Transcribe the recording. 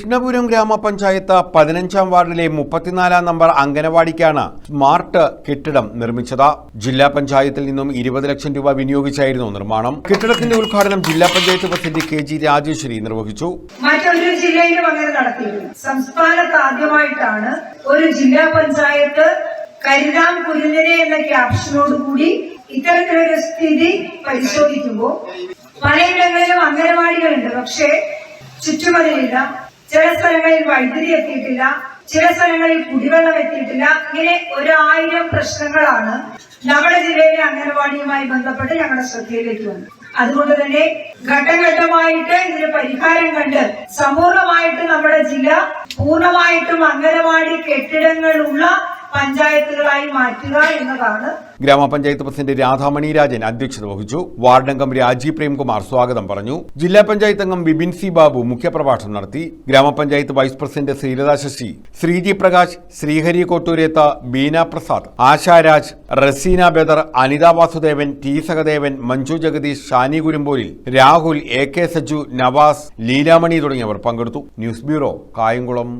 കൃഷ്ണപുരം ഗ്രാമപഞ്ചായത്ത് പതിനഞ്ചാം വാർഡിലെ മുപ്പത്തിനാലാം നമ്പർ അംഗനവാടിക്കാണ് സ്മാർട്ട് കെട്ടിടം നിർമ്മിച്ചത്. ജില്ലാ പഞ്ചായത്തിൽ നിന്നും ഇരുപത് ലക്ഷം രൂപ വിനിയോഗിച്ചായിരുന്നു നിർമ്മാണം. കെട്ടിടത്തിന്റെ ഉദ്ഘാടനം ജില്ലാ panchayat president K G Rajeshwari നിർവഹിച്ചു. മറ്റൊരു ജില്ലയിലും അങ്ങനെ നടത്തിയിട്ടില്ല സംസ്ഥാനത്ത് ആദ്യമായിട്ടാണ് ഒരു ജില്ലാ പഞ്ചായത്ത് കരുതാം കുരുന്നിനെ എന്ന ക്യാപ്ഷനോട് കൂടി ഇത്തരത്തിലൊരു സ്ഥിതി പരിശോധിക്കുമ്പോൾ പലയിടങ്ങളിലും അംഗനവാടികളുണ്ട്. പക്ഷേ ചുറ്റുമതിലില്ല. ചില സ്ഥലങ്ങളിൽ വൈദ്യുതി എത്തിയിട്ടില്ല ചില സ്ഥലങ്ങളിൽ കുടിവെള്ളം എത്തിയിട്ടില്ല. ഇങ്ങനെ ഒരായിരം പ്രശ്നങ്ങളാണ് നമ്മുടെ ജില്ലയിലെ അംഗനവാടിയുമായി ബന്ധപ്പെട്ട് ഞങ്ങളുടെ ശ്രദ്ധയിലേക്ക് വന്നു അതുകൊണ്ട് തന്നെ ഘട്ടം ഘട്ടമായിട്ട് ഇതിന് പരിഹാരം കണ്ട് സമ്പൂർണമായിട്ട് നമ്മുടെ ജില്ല പൂർണമായിട്ടും അംഗനവാടി കെട്ടിടങ്ങളുള്ള പഞ്ചായത്തുകളായി മാറ്റുക എന്നതാണ് ഗ്രാമപഞ്ചായത്ത് പ്രസിഡന്റ് രാധാമണി രാജൻ അധ്യക്ഷത വഹിച്ചു. വാർഡംഗം രാജീവ് പ്രേംകുമാർ സ്വാഗതം പറഞ്ഞു. ജില്ലാ പഞ്ചായത്ത് അംഗം ബിബിൻ സി ബാബു മുഖ്യപ്രഭാഷണം നടത്തി. ഗ്രാമപഞ്ചായത്ത് vice president Sreelatha Sasi Sreeji Prakash Sreehari Kottooretha Beena Prasad Asharaj Raseena Badar Anitha Vasudevan T Sahadevan Manju Jagadeesh Shani Kurumbolil Rahul A K Saju Navas Leelamani തുടങ്ങിയവർ പങ്കെടുത്തു. News bureau Kayamkulam.